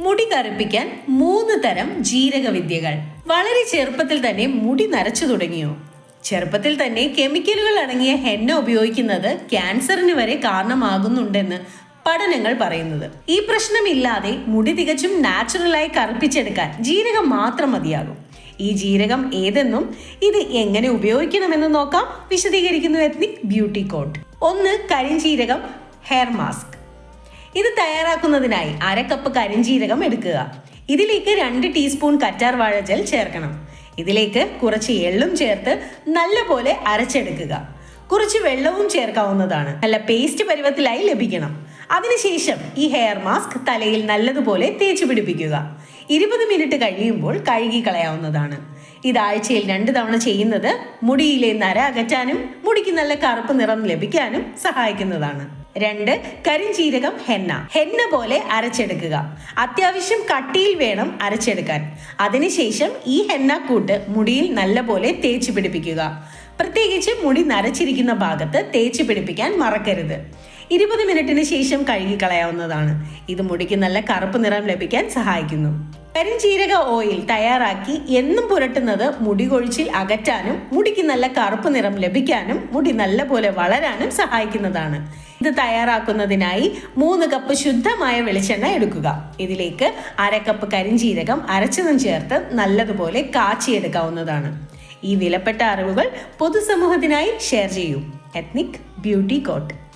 മുടി കറുപ്പിക്കാൻ മൂന്ന് തരം ജീരക വിദ്യകൾ വളരെ ചെറുപ്പത്തിൽ തന്നെ മുടി നരച്ചു തുടങ്ങിയോ? ചെറുപ്പത്തിൽ തന്നെ കെമിക്കലുകൾ അടങ്ങിയ ഹെന്ന ഉപയോഗിക്കുന്നത് ക്യാൻസറിന് വരെ കാരണമാകുന്നുണ്ടെന്ന് പഠനങ്ങൾ പറയുന്നത്. ഈ പ്രശ്നം ഇല്ലാതെ മുടി തികച്ചും നാച്ചുറലായി കറുപ്പിച്ചെടുക്കാൻ ജീരകം മാത്രം മതിയാകും. ഈ ജീരകം ഏതെന്നും ഇത് എങ്ങനെ ഉപയോഗിക്കണമെന്ന് നോക്കാം. വിശദീകരിക്കുന്നു എത്നിക് ബ്യൂട്ടി കോട്ട്. ഒന്ന് കരിഞ്ചീരകം ഹെയർ മാസ്ക്. ഇത് തയ്യാറാക്കുന്നതിനായി അര കപ്പ് കരിഞ്ജീരകം എടുക്കുക. ഇതിലേക്ക് രണ്ട് ടീസ്പൂൺ കറ്റാർ വാഴ ജെൽ ചേർക്കണം. ഇതിലേക്ക് കുറച്ച് എള്ളും ചേർത്ത് നല്ലപോലെ അരച്ചെടുക്കുക. കുറച്ച് വെള്ളവും ചേർക്കാവുന്നതാണ്. നല്ല പേസ്റ്റ് പരുവത്തിലായി ലഭിക്കണം. അതിനുശേഷം ഈ ഹെയർ മാസ്ക് തലയിൽ നല്ലതുപോലെ തേച്ചു പിടിപ്പിക്കുക. ഇരുപത് മിനിറ്റ് കഴിയുമ്പോൾ കഴുകി കളയാവുന്നതാണ്. ഇത് ആഴ്ചയിൽ രണ്ട് തവണ ചെയ്യുന്നത് മുടിയിലെ നര അകറ്റാനും മുടിക്ക് നല്ല കറുപ്പ് നിറം ലഭിക്കാനും സഹായിക്കുന്നതാണ്. രണ്ട് കരിഞ്ചീരകം ഹെന്ന. ഹെന്ന പോലെ അരച്ചെടുക്കുക. അത്യാവശ്യം കട്ടിയിൽ വേണം അരച്ചെടുക്കാൻ. അതിനുശേഷം ഈ ഹെന്ന കൂട്ട് മുടിയിൽ നല്ലപോലെ തേച്ച് പിടിപ്പിക്കുക. പ്രത്യേകിച്ച് മുടി നരച്ചിരിക്കുന്ന ഭാഗത്ത് തേച്ച് പിടിപ്പിക്കാൻ മറക്കരുത്. ഇരുപത് മിനിറ്റിന് ശേഷം കഴുകിക്കളയാവുന്നതാണ് ഇത് മുടിക്ക് നല്ല കറുപ്പ് നിറം ലഭിക്കാൻ സഹായിക്കുന്നു. കരിഞ്ചീരക ഓയിൽ തയ്യാറാക്കി എന്നും പുരട്ടുന്നത് മുടി കൊഴിച്ചിൽ അകറ്റാനും മുടിക്ക് നല്ല കറുപ്പ് നിറം ലഭിക്കാനും മുടി നല്ലപോലെ വളരാനും സഹായിക്കുന്നതാണ്. ഇത് തയ്യാറാക്കുന്നതിനായി മൂന്ന് കപ്പ് ശുദ്ധമായ വെളിച്ചെണ്ണ എടുക്കുക. ഇതിലേക്ക് അര കപ്പ് കരിഞ്ചീരകം അരച്ചതും ചേർത്ത് നല്ലതുപോലെ കാച്ചിയെടുക്കാവുന്നതാണ്. ഈ വിലപ്പെട്ട അറിവുകൾ പൊതുസമൂഹത്തിനായി ഷെയർ ചെയ്യൂ. Ethnic beauty coat.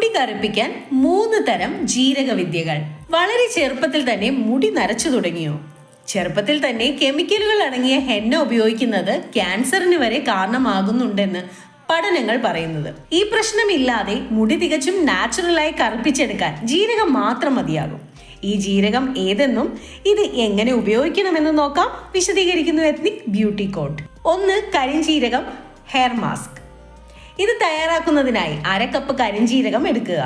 മുടി കറുപ്പിക്കാൻ മൂന്ന് തരം ജീരക വിദ്യകൾ വളരെ ചെറുപ്പത്തിൽ തന്നെ മുടി നരച്ചു തുടങ്ങിയോ? ചെറുപ്പത്തിൽ തന്നെ കെമിക്കലുകൾ അടങ്ങിയ ഹെന്ന ഉപയോഗിക്കുന്നത് ക്യാൻസറിന് വരെ കാരണമാകുന്നുണ്ടെന്ന് പഠനങ്ങൾ പറയുന്നത്. ഈ പ്രശ്നമില്ലാതെ മുടി തികച്ചും നാച്ചുറലായി കറുപ്പിച്ചെടുക്കാൻ ജീരകം മാത്രം മതിയാകും. ഈ ജീരകം ഏതെന്നും ഇത് എങ്ങനെ ഉപയോഗിക്കണമെന്ന് നോക്കാം വിശദീകരിക്കുന്നു എത്നിക് ബ്യൂട്ടി കോട്ട്. ഒന്ന് കരിഞ്ചീരകം ഹെയർ മാസ്ക്. ഇത് തയ്യാറാക്കുന്നതിനായി അര കപ്പ് കരിഞ്ജീരകം എടുക്കുക.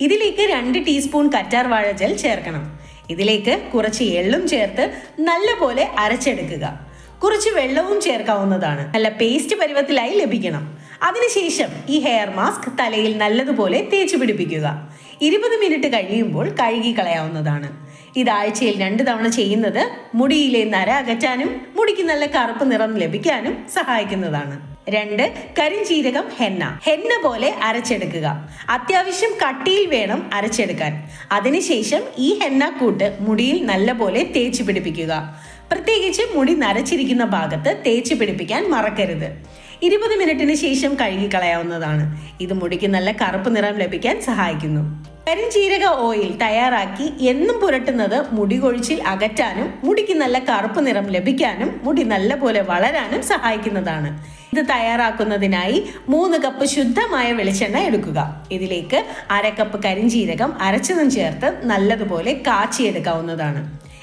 ഇതിലേക്ക് രണ്ട് ടീസ്പൂൺ കറ്റാർ വാഴ ജെൽ ചേർക്കണം. ഇതിലേക്ക് കുറച്ച് എള്ളും ചേർത്ത് നല്ലപോലെ അരച്ചെടുക്കുക. കുറച്ച് വെള്ളവും ചേർക്കാവുന്നതാണ്. നല്ല പേസ്റ്റ് പരുവത്തിലായി ലഭിക്കണം. അതിനുശേഷം ഈ ഹെയർ മാസ്ക് തലയിൽ നല്ലതുപോലെ തേച്ചു പിടിപ്പിക്കുക. ഇരുപത് മിനിറ്റ് കഴിയുമ്പോൾ കഴുകി കളയാവുന്നതാണ് ഇത് ആഴ്ചയിൽ രണ്ട് തവണ ചെയ്യുന്നത് മുടിയിലെ നര അകറ്റാനും മുടിക്ക് നല്ല കറുപ്പ് നിറം ലഭിക്കാനും സഹായിക്കുന്നതാണ്. രണ്ട് കരിഞ്ചീരകം ഹെന്ന. ഹെന്ന പോലെ അരച്ചെടുക്കുക. അത്യാവശ്യം കട്ടിയിൽ വേണം അരച്ചെടുക്കാൻ. അതിനുശേഷം ഈ ഹെന്ന കൂട്ട് മുടിയിൽ നല്ലപോലെ തേച്ച് പിടിപ്പിക്കുക. പ്രത്യേകിച്ച് മുടി നരച്ചിരിക്കുന്ന ഭാഗത്ത് തേച്ച് പിടിപ്പിക്കാൻ മറക്കരുത്. ഇരുപത് മിനിറ്റിന് ശേഷം കഴുകിക്കളയാവുന്നതാണ്. ഇത് മുടിക്ക് നല്ല കറുപ്പ് നിറം ലഭിക്കാൻ സഹായിക്കുന്നു. കരിഞ്ചീരക ഓയിൽ തയ്യാറാക്കി എന്നും പുരട്ടുന്നത് മുടി കൊഴിച്ചിൽ അകറ്റാനും മുടിക്ക് നല്ല കറുപ്പ് നിറം ലഭിക്കാനും മുടി നല്ലപോലെ വളരാനും സഹായിക്കുന്നതാണ്. ഇത് തയ്യാറാക്കുന്നതിനായി മൂന്ന് കപ്പ് ശുദ്ധമായ വെളിച്ചെണ്ണ എടുക്കുക. ഇതിലേക്ക് അര കപ്പ് കരിഞ്ചീരകം അരച്ചതും ചേർത്ത് നല്ലതുപോലെ കാച്ചിയെടുക്കാവുന്നതാണ്.